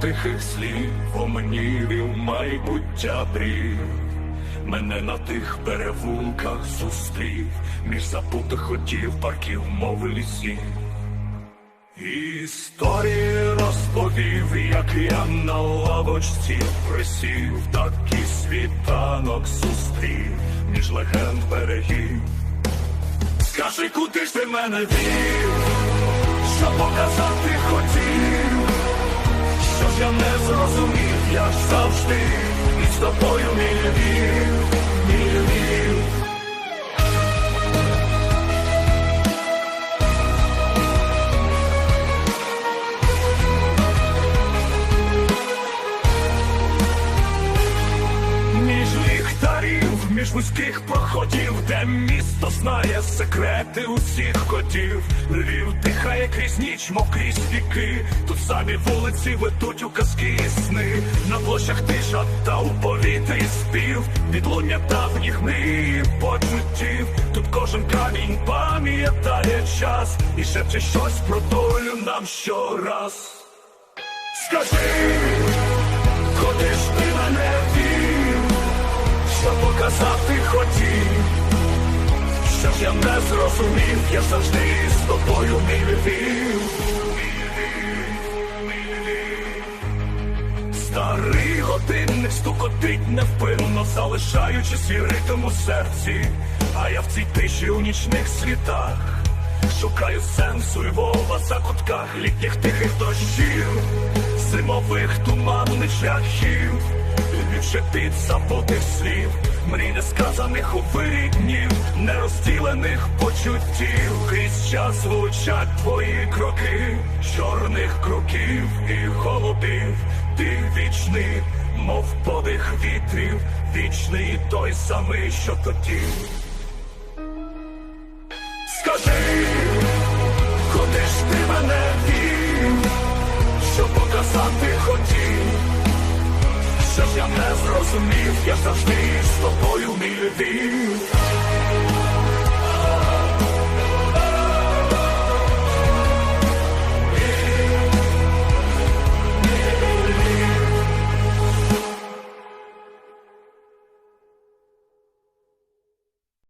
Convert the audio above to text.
тихих слів, омнівів майбуття брів. Мене на тих перевулках зустрів, між запутих хотів парків, мови лісів. Історії розповів, як я на лавочці присів, такий світанок зустрів, між легенд берегів. Скажи, куди ж ти мене вів, що показати хотів, я не зрозумів, я ж завжди із тобою мій Львів. Між вузьких проходів, де місто знає секрети усіх котів. Львів дихає крізь ніч, мов крізь віки. Тут самі вулиці ведуть у казки і сни. На площах тиша та у повітрі спів. Відлуння давніх мрій і почуттів. Тут кожен камінь пам'ятає час і шепче щось про долю нам щораз. Скажи, ж ти мене вів, я не зрозумів, я завжди з тобою мій Львів. Старий годинник стукотить невпинно, залишаючи свій ритм у серці, а я в цій тиші у нічних світах. Шукаю сенсу Львова за кутках літніх тихих дощів, зимових туманних шляхів, під забутих слів, мрій несказаних у вирі днів, нерозділених почуттів, крізь час звучать твої кроки, чорних кроків і голубів, ти вічний, мов подих вітрів, вічний той самий, що тоді. Скажи, що ж я не зрозумів, я завжди з тобою мій Львів.